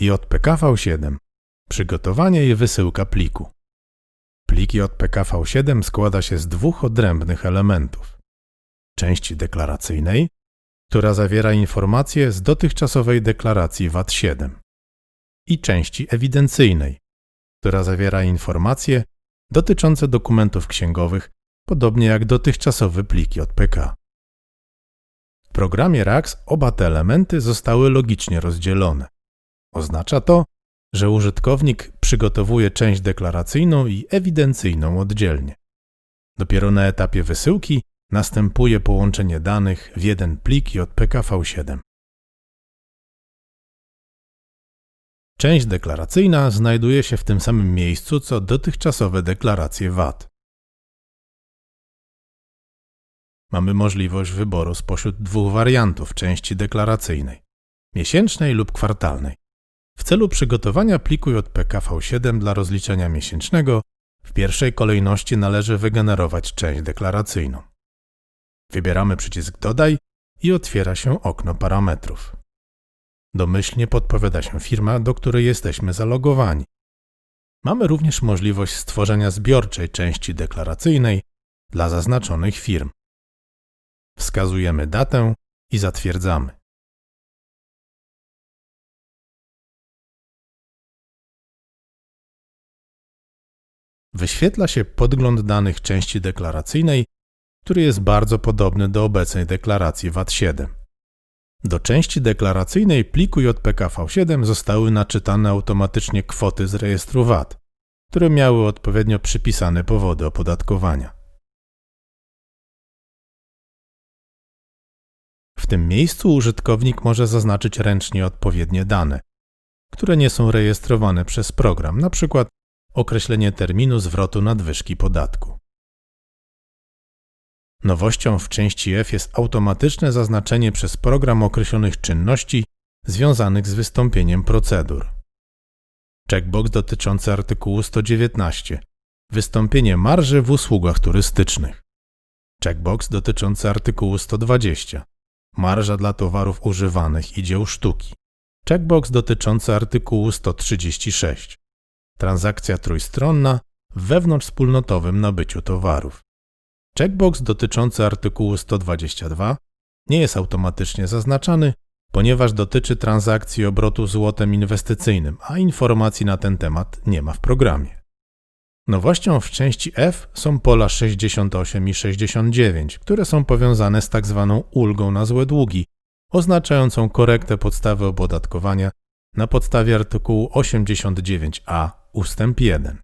JPKV7 Przygotowanie i wysyłka pliku. Plik JPKV7 składa się z dwóch odrębnych elementów. Części deklaracyjnej, która zawiera informacje z dotychczasowej deklaracji VAT7 i części ewidencyjnej, która zawiera informacje dotyczące dokumentów księgowych, podobnie jak dotychczasowy plik JPK. W programie RAX oba te elementy zostały logicznie rozdzielone. Oznacza to, że użytkownik przygotowuje część deklaracyjną i ewidencyjną oddzielnie. Dopiero na etapie wysyłki następuje połączenie danych w jeden plik JPKV7. Część deklaracyjna znajduje się w tym samym miejscu co dotychczasowe deklaracje VAT. Mamy możliwość wyboru spośród dwóch wariantów części deklaracyjnej miesięcznej lub kwartalnej. W celu przygotowania pliku JPKV7 dla rozliczenia miesięcznego w pierwszej kolejności należy wygenerować część deklaracyjną. Wybieramy przycisk Dodaj i otwiera się okno parametrów. Domyślnie podpowiada się firma, do której jesteśmy zalogowani. Mamy również możliwość stworzenia zbiorczej części deklaracyjnej dla zaznaczonych firm. Wskazujemy datę i zatwierdzamy. Wyświetla się podgląd danych części deklaracyjnej, który jest bardzo podobny do obecnej deklaracji VAT7. Do części deklaracyjnej pliku JPKV7 zostały naczytane automatycznie kwoty z rejestru VAT, które miały odpowiednio przypisane powody opodatkowania. W tym miejscu użytkownik może zaznaczyć ręcznie odpowiednie dane, które nie są rejestrowane przez program, np. określenie terminu zwrotu nadwyżki podatku. Nowością w części F jest automatyczne zaznaczenie przez program określonych czynności związanych z wystąpieniem procedur. Checkbox dotyczący artykułu 119 Wystąpienie marży w usługach turystycznych. Checkbox dotyczący artykułu 120 Marża dla towarów używanych i dzieł sztuki. Checkbox dotyczący artykułu 136 Transakcja trójstronna w wewnątrzwspólnotowym nabyciu towarów. Checkbox dotyczący artykułu 122 nie jest automatycznie zaznaczany, ponieważ dotyczy transakcji obrotu złotem inwestycyjnym, a informacji na ten temat nie ma w programie. Nowością w części F są pola 68 i 69, które są powiązane z tzw. Tak ulgą na złe długi, oznaczającą korektę podstawy opodatkowania na podstawie artykułu 89a ustęp 1.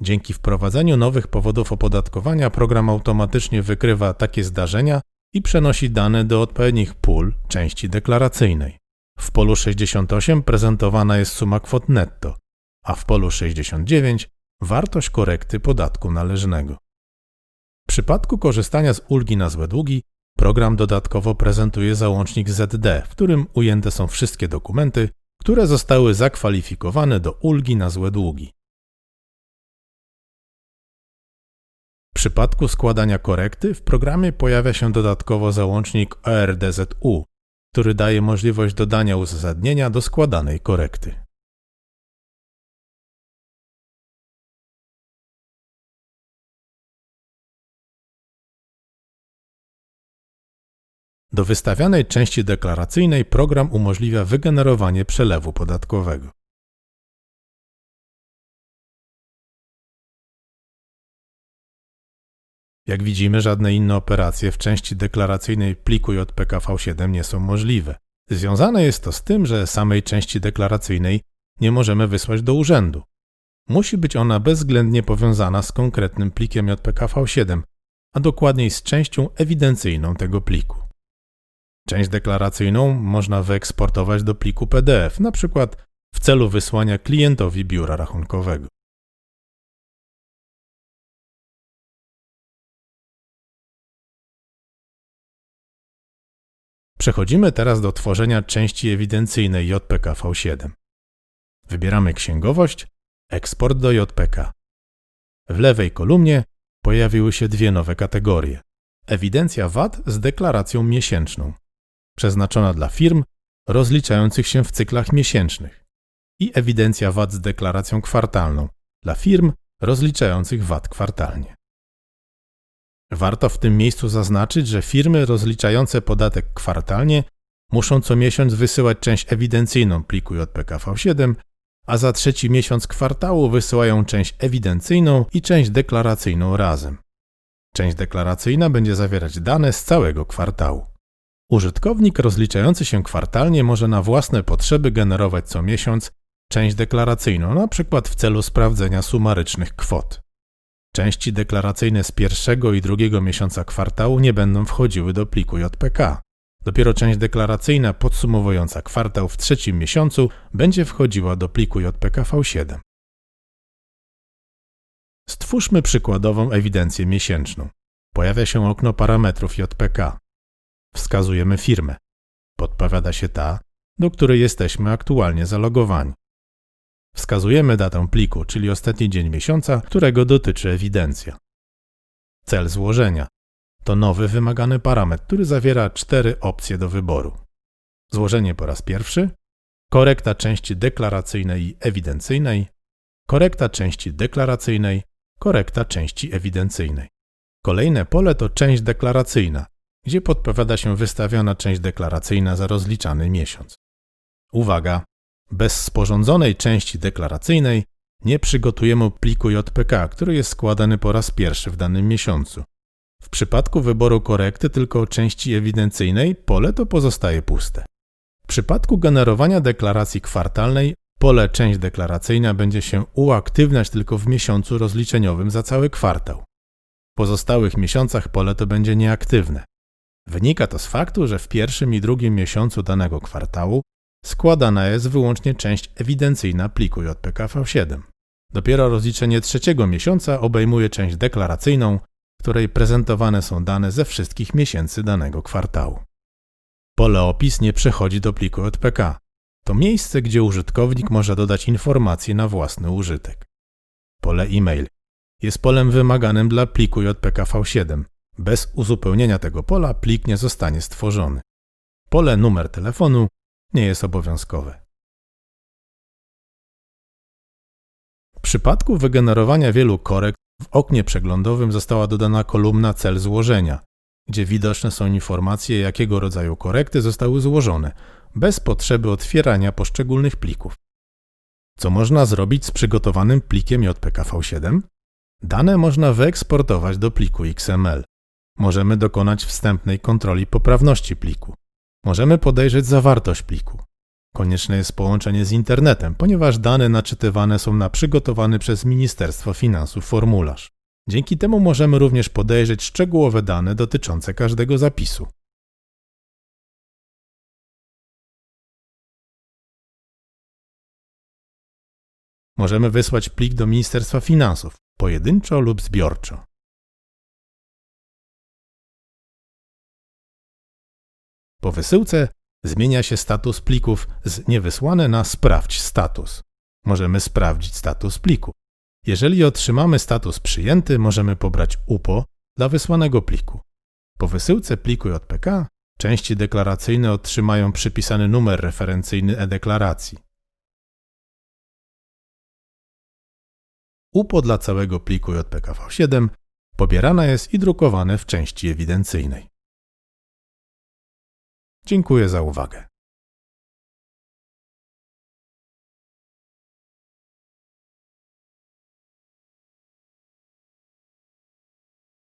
Dzięki wprowadzeniu nowych powodów opodatkowania program automatycznie wykrywa takie zdarzenia i przenosi dane do odpowiednich pól części deklaracyjnej. W polu 68 prezentowana jest suma kwot netto, a w polu 69 wartość korekty podatku należnego. W przypadku korzystania z ulgi na złe długi, program dodatkowo prezentuje załącznik ZD, w którym ujęte są wszystkie dokumenty, które zostały zakwalifikowane do ulgi na złe długi. W przypadku składania korekty w programie pojawia się dodatkowo załącznik ORDZU, który daje możliwość dodania uzasadnienia do składanej korekty. Do wystawianej części deklaracyjnej program umożliwia wygenerowanie przelewu podatkowego. Jak widzimy, żadne inne operacje w części deklaracyjnej pliku JPKV7 nie są możliwe. Związane jest to z tym, że samej części deklaracyjnej nie możemy wysłać do urzędu. Musi być ona bezwzględnie powiązana z konkretnym plikiem JPKV7, a dokładniej z częścią ewidencyjną tego pliku. Część deklaracyjną można wyeksportować do pliku PDF, na przykład w celu wysłania klientowi biura rachunkowego. Przechodzimy teraz do tworzenia części ewidencyjnej JPK-V7. Wybieramy księgowość, eksport do JPK. W lewej kolumnie pojawiły się dwie nowe kategorie. Ewidencja VAT z deklaracją miesięczną, przeznaczona dla firm rozliczających się w cyklach miesięcznych i ewidencja VAT z deklaracją kwartalną dla firm rozliczających VAT kwartalnie. Warto w tym miejscu zaznaczyć, że firmy rozliczające podatek kwartalnie muszą co miesiąc wysyłać część ewidencyjną pliku JPKV7, a za trzeci miesiąc kwartału wysyłają część ewidencyjną i część deklaracyjną razem. Część deklaracyjna będzie zawierać dane z całego kwartału. Użytkownik rozliczający się kwartalnie może na własne potrzeby generować co miesiąc część deklaracyjną, np. w celu sprawdzenia sumarycznych kwot. Części deklaracyjne z pierwszego i drugiego miesiąca kwartału nie będą wchodziły do pliku JPK. Dopiero część deklaracyjna podsumowująca kwartał w trzecim miesiącu będzie wchodziła do pliku JPKV7. Stwórzmy przykładową ewidencję miesięczną. Pojawia się okno parametrów JPK. Wskazujemy firmę. Podpowiada się ta, do której jesteśmy aktualnie zalogowani. Wskazujemy datę pliku, czyli ostatni dzień miesiąca, którego dotyczy ewidencja. Cel złożenia to nowy wymagany parametr, który zawiera cztery opcje do wyboru. Złożenie po raz pierwszy, korekta części deklaracyjnej i ewidencyjnej, korekta części deklaracyjnej, korekta części ewidencyjnej. Kolejne pole to część deklaracyjna, gdzie podpowiada się wystawiona część deklaracyjna za rozliczany miesiąc. Uwaga! Bez sporządzonej części deklaracyjnej nie przygotujemy pliku JPK, który jest składany po raz pierwszy w danym miesiącu. W przypadku wyboru korekty tylko części ewidencyjnej pole to pozostaje puste. W przypadku generowania deklaracji kwartalnej pole część deklaracyjna będzie się uaktywniać tylko w miesiącu rozliczeniowym za cały kwartał. W pozostałych miesiącach pole to będzie nieaktywne. Wynika to z faktu, że w pierwszym i drugim miesiącu danego kwartału składana jest wyłącznie część ewidencyjna pliku JPKV7. Dopiero rozliczenie trzeciego miesiąca obejmuje część deklaracyjną, w której prezentowane są dane ze wszystkich miesięcy danego kwartału. Pole opis nie przechodzi do pliku JPK. To miejsce, gdzie użytkownik może dodać informacje na własny użytek. Pole e-mail jest polem wymaganym dla pliku JPKV7. Bez uzupełnienia tego pola plik nie zostanie stworzony. Pole numer telefonu nie jest obowiązkowe. W przypadku wygenerowania wielu korekt w oknie przeglądowym została dodana kolumna cel złożenia, gdzie widoczne są informacje, jakiego rodzaju korekty zostały złożone, bez potrzeby otwierania poszczególnych plików. Co można zrobić z przygotowanym plikiem JPKV7? Dane można wyeksportować do pliku XML. Możemy dokonać wstępnej kontroli poprawności pliku. Możemy podejrzeć zawartość pliku. Konieczne jest połączenie z internetem, ponieważ dane naczytywane są na przygotowany przez Ministerstwo Finansów formularz. Dzięki temu możemy również podejrzeć szczegółowe dane dotyczące każdego zapisu. Możemy wysłać plik do Ministerstwa Finansów, pojedynczo lub zbiorczo. Po wysyłce zmienia się status plików z niewysłane na sprawdź status. Możemy sprawdzić status pliku. Jeżeli otrzymamy status przyjęty, możemy pobrać UPO dla wysłanego pliku. Po wysyłce pliku JPK części deklaracyjne otrzymają przypisany numer referencyjny e-deklaracji. UPO dla całego pliku JPKV7 pobierane jest i drukowane w części ewidencyjnej. Dziękuję za uwagę.